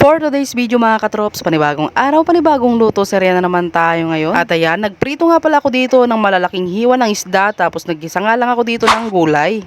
For today's video mga katrops, panibagong araw, panibagong luto, serya na naman tayo ngayon. At ayan, nagprito nga pala ako dito ng malalaking hiwa ng isda, tapos naggisa nga lang ako dito ng gulay.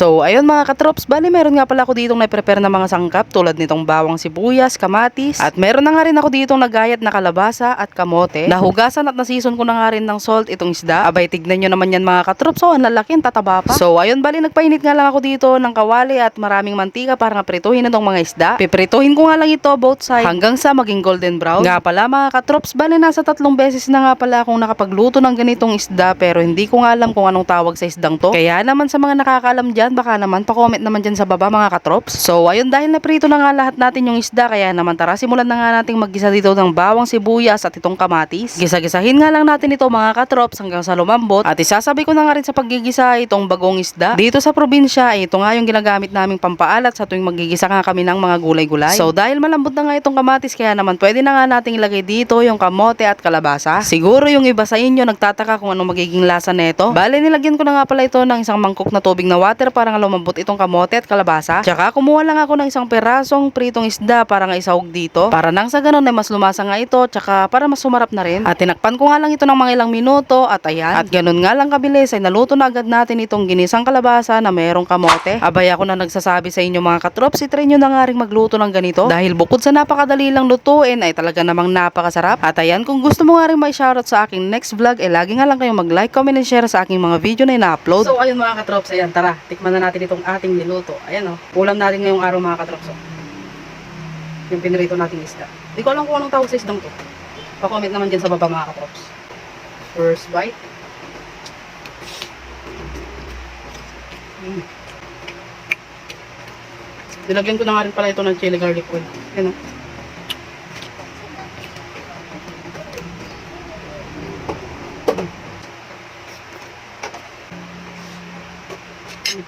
So, ayun mga katrops, bali meron nga pala ako ditong na-prepare na mga sangkap tulad nitong bawang sibuyas, kamatis, at meron na nga rin ako ditong nagayat na kalabasa at kamote. Nahugasan at nasison ko na nga rin ng salt itong isda. Abay, tignan nyo naman yan mga katrops, so ang lalaki, ang tataba pa. So, ayun bali nagpainit nga lang ako dito ng kawali at maraming mantika para nga prituhin itong mga isda. Piprituhin ko nga lang ito both sides hanggang sa maging golden brown. Nga pala mga katrops, bali nasa tatlong beses na nga pala akong nakapagluto ng ganitong isda pero hindi ko nga alam kung anong tawag sa isdang to. Kaya naman sa mga nakakaalam dyan, baka naman pa-comment naman dyan sa baba mga katrops. So ayun dahil naprito na nga lahat natin yung isda kaya naman tara simulan na nga nating maggisa dito ng bawang sibuyas at itong kamatis. Gisa-gisahin nga lang natin ito mga katrops hanggang sa lumambot at isasabi ko na nga rin sa paggigisa itong bagong isda. Dito sa probinsya ay ito nga yung ginagamit naming pampaalat sa tuwing maggigisa nga kami ng mga gulay-gulay. So dahil malambot na nga itong kamatis kaya naman pwede na nga nating ilagay dito yung kamote at kalabasa. Siguro yung iba sa inyo nagtataka kung anong magiging lasa nito. Bale nilagyan ko na nga pala ito ng isang mangkok na tubig na water para nga lumambot itong kamote at kalabasa. Tsaka kumuha lang ako ng isang perasong pritong isda para nga isahog dito. Para nang sa ganun ay mas lumasa nga ito tsaka para mas sumarap na rin. At tinakpan ko nga lang ito ng mga ilang minuto at ayan. At ganun nga lang kabilis ay naluto na agad natin itong ginisang kalabasa na mayroong kamote. Abay ako na nagsasabi sa inyo mga katrops, itry nyo na nga rin magluto ng ganito. Dahil bukod sa napakadali lang lutuin ay talaga namang napakasarap. At ayan, kung gusto mo nga rin may shoutout sa aking next vlog, eh lagi nga lang kayong mag-like, comment, and share sa aking mga video na ina-upload. So ayun mga katrops, ayan tara, tikman na natin itong ating niluto. Ayan o, ulam natin ngayong araw mga katrops. Oh. Yung pinrito nating isda. Hindi ko alam kung anong tawag sa isdang to. Pa-comment naman dyan sa baba mga katrops. First bite. Mm. Nilagyan ko na nga rin pala ito ng chili garlic oil. Ayan o. Ang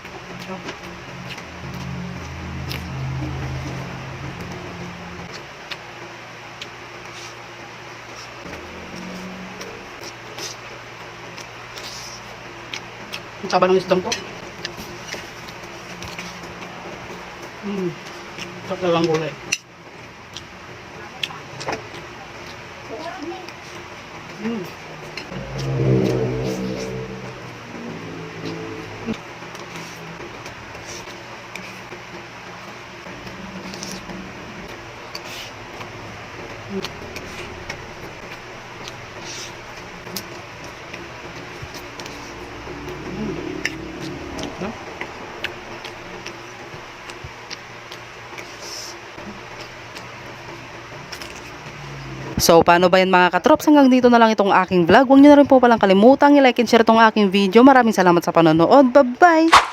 saba ng isdang to. Mm. Sarap na lang gulay. Mm. So, paano ba yan mga katrops? Hanggang dito na lang itong aking vlog. Huwag niyo na rin po palang kalimutang i-like and share itong aking video. Maraming salamat sa panonood. Bye-bye!